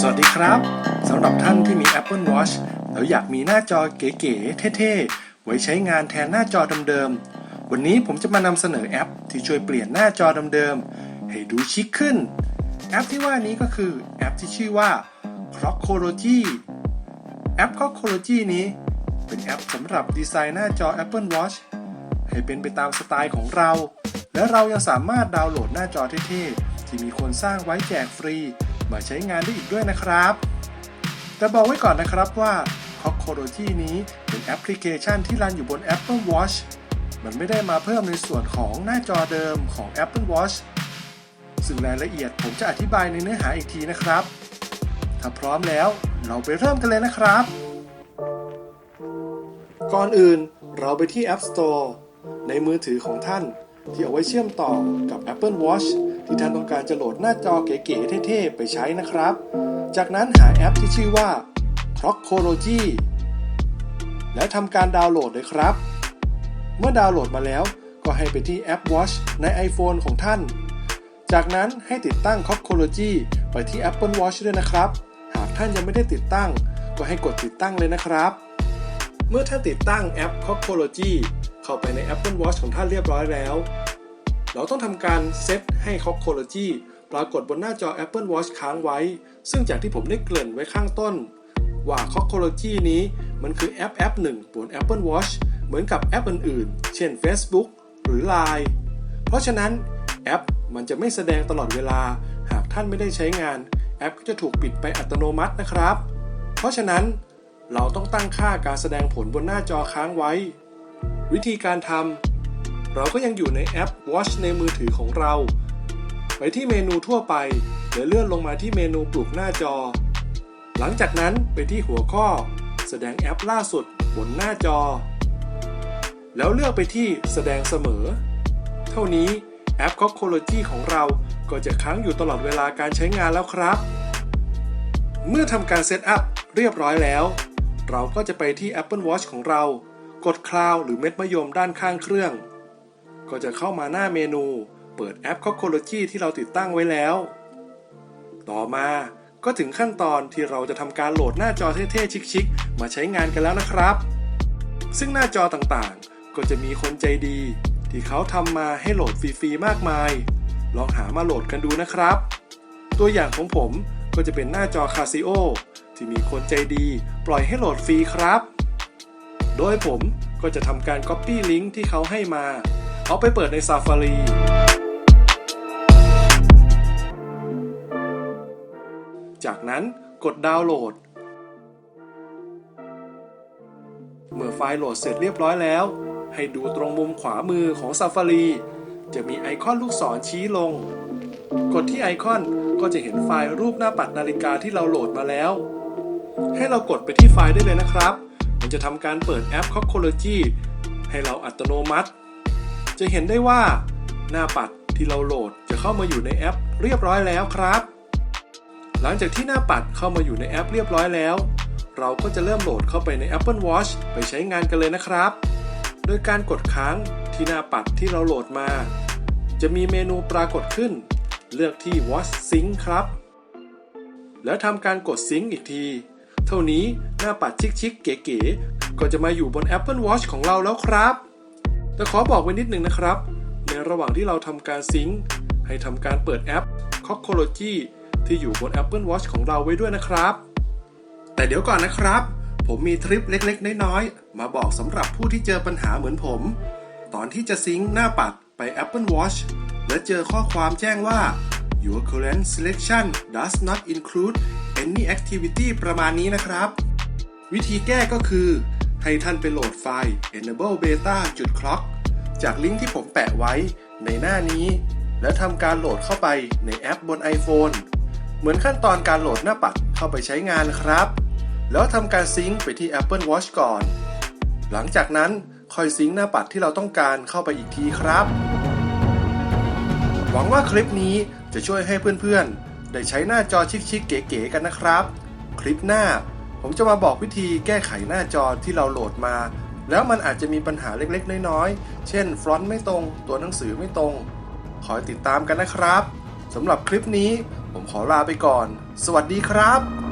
สวัสดีครับสำหรับท่านที่มี Apple Watch แล้วอยากมีหน้าจอเก๋ๆเท่ๆ ไว้ใช้งานแทนหน้าจอเดิมๆ วันนี้ผมจะมานำเสนอแอปที่ช่วยเปลี่ยนหน้าจอเดิมๆ ให้ดูชิคขึ้น แอปที่ว่านี้ก็คือแอปที่ชื่อว่า Clockology แอป Clockology นี้ เป็นแอปสำหรับดีไซน์หน้าจอ Apple Watch ให้เป็นไปตามสไตล์ของเรา และเรายังสามารถดาวน์โหลดหน้าจอเท่ๆ ที่มีคนสร้างไว้แจกฟรี มาใช้งานได้อีกด้วยนะครับ แต่บอกไว้ก่อนนะครับว่า c o c o l o g y นี้เป็นแอปพลิเคชันที่รันอยู่บน Apple Watch มันไม่ได้มาเพิ่มในส่วนของหน้าจอเดิมของ Apple Watch ซึ่งรายละเอียดผมจะอธิบายในเนื้อหาอีกทีนะครับ ถ้าพร้อมแล้วเราไปเริ่มกันเลยนะครับ ก่อนอื่นเราไปที่ App Store ในมือถือของท่านที่เอาไว้เชื่อมต่อกับ Apple Watch ที่ท่านต้องการจะโหลดหน้าจอเก๋ๆเท่ๆ ไปใช้นะครับ จากนั้นหาแอปที่ชื่อว่า Clockology และทำการดาวน์โหลดเลยครับ เมื่อดาวน์โหลดมาแล้วก็ให้ไปที่แอป Watch ใน iPhone ของท่าน จากนั้นให้ติดตั้ง Clockology ไปที่ Apple Watch ด้วยนะครับ หากท่านยังไม่ได้ติดตั้ง ก็ให้กดติดตั้งเลยนะครับ เมื่อท่านติดตั้งแอป Clockology เข้าไปใน Apple Watch ของท่านเรียบร้อยแล้ว เราต้องทำการเซตให้ Clockology ปรากฏบนหน้าจอ Apple Watch ค้างไว้ ซึ่งจากที่ผมได้เกริ่นไว้ข้างต้น ว่า Clockology นี้มันคือแอปแอปหนึ่งบน Apple Watch เหมือนกับแอปอื่นๆ เช่น Facebook หรือ Line เพราะฉะนั้นแอปมันจะไม่แสดงตลอดเวลา หากท่านไม่ได้ใช้งาน แอปก็จะถูกปิดไปอัตโนมัตินะครับ เพราะฉะนั้นเราต้องตั้งค่าการแสดงผลบนหน้าจอค้างไว้ วิธีการทำ เราก็ยังอยู่ในแอป Watch ในมือถือของเรา ไปที่เมนูทั่วไปเดี๋ยวเลื่อนลงมาที่เมนูปลุกหน้าจอ หลังจากนั้นไปที่หัวข้อ แสดงแอปล่าสุดบนหน้าจอ แล้วเลือกไปที่แสดงเสมอ เท่านี้แอป c o c k o l o g y ของเราก็จะค้างอยู่ตลอดเวลาการใช้งานแล้วครับ เมื่อทำการเซตอัพเรียบร้อยแล้ว เราก็จะไปที่ Apple Watch ของเรา กดคลาวหรือเม็ดมะยมด้านข้างเครื่อง ก็จะเข้ามาหน้าเมนู เปิดแอป Cocology ที่เราติดตั้งไว้แล้ว ต่อมาก็ถึงขั้นตอนที่เราจะทำการโหลดหน้าจอเท่ๆชิคๆมาใช้งานกันแล้วนะครับ ซึ่งหน้าจอต่างๆ ก็จะมีคนใจดี ที่เขาทำมาให้โหลดฟรีๆมากมาย ลองหามาโหลดกันดูนะครับ ตัวอย่างของผมก็จะเป็นหน้าจอ Casio ที่มีคนใจดี ปล่อยให้โหลดฟรีครับ โดยผมก็จะทำการ Copy ลิงก์ที่เขาให้มา เอาไปเปิดใน Safari จากนั้นกดดาวน์โหลด เมื่อไฟล์โหลดเสร็จเรียบร้อยแล้ว ให้ดูตรงมุมขวามือของ Safari จะมีไอคอนลูกศรชี้ลง กดที่ไอคอนก็จะเห็นไฟล์รูปหน้าปัดนาฬิกาที่เราโหลดมาแล้ว ให้เรากดไปที่ไฟล์ได้เลยนะครับ มันจะทำการเปิดแอป c o c k o l o g y ให้เราอัตโนมัติ จะเห็นได้ว่า หน้าปัดที่เราโหลดจะเข้ามาอยู่ในแอปเรียบร้อยแล้วครับ หลังจากที่หน้าปัดเข้ามาอยู่ในแอปเรียบร้อยแล้ว เราก็จะเริ่มโหลดเข้าไปใน Apple Watch ไปใช้งานกันเลยนะครับ โดยการกดค้างที่หน้าปัดที่เราโหลดมา จะมีเมนูปรากฏขึ้น เลือกที่ Watch Sync ครับ แล้วทำการกด Sync อีกที เท่านี้หน้าปัดชิคๆเก๋ๆก็จะมาอยู่บน Apple Watch ของเราแล้วครับ แต่ขอบอกไว้นิดนึงนะครับ ในระหว่างที่เราทำการซิงค์ให้ทำการเปิดแอป c o c k o l o g y ที่อยู่บน Apple Watch ของเราไว้ด้วยนะครับ แต่เดี๋ยวก่อนนะครับ ผมมีทริปเล็กๆ น้อยๆ มาบอกสำหรับผู้ที่เจอปัญหาเหมือนผม ตอนที่จะซิงค์หน้าปัดไป Apple Watch และเจอข้อความแจ้งว่า Your current selection does not include any activity ประมาณนี้นะครับ วิธีแก้ก็คือ ให้ท่านไปโหลดไฟล์ enable beta จุด clock จากลิงก์ที่ผมแปะไว้ในหน้านี้ และทำการโหลดเข้าไปในแอปบน iPhone เหมือนขั้นตอนการโหลดหน้าปัดเข้าไปใช้งานครับ แล้วทำการซิงค์ไปที่ Apple Watch ก่อน หลังจากนั้นค่อยซิงค์หน้าปัดที่เราต้องการเข้าไปอีกทีครับ หวังว่าคลิปนี้จะช่วยให้เพื่อนๆ ได้ใช้หน้าจอชิคๆเก๋ๆกันนะครับ คลิปหน้า ผมจะมาบอกวิธีแก้ไขหน้าจอที่เราโหลดมา แล้วมันอาจจะมีปัญหาเล็กๆ น้อยๆ เช่นฟรอนต์ไม่ตรง ตัวหนังสือไม่ตรง ขอติดตามกันนะครับสำหรับคลิปนี้ผมขอลาไปก่อน สวัสดีครับ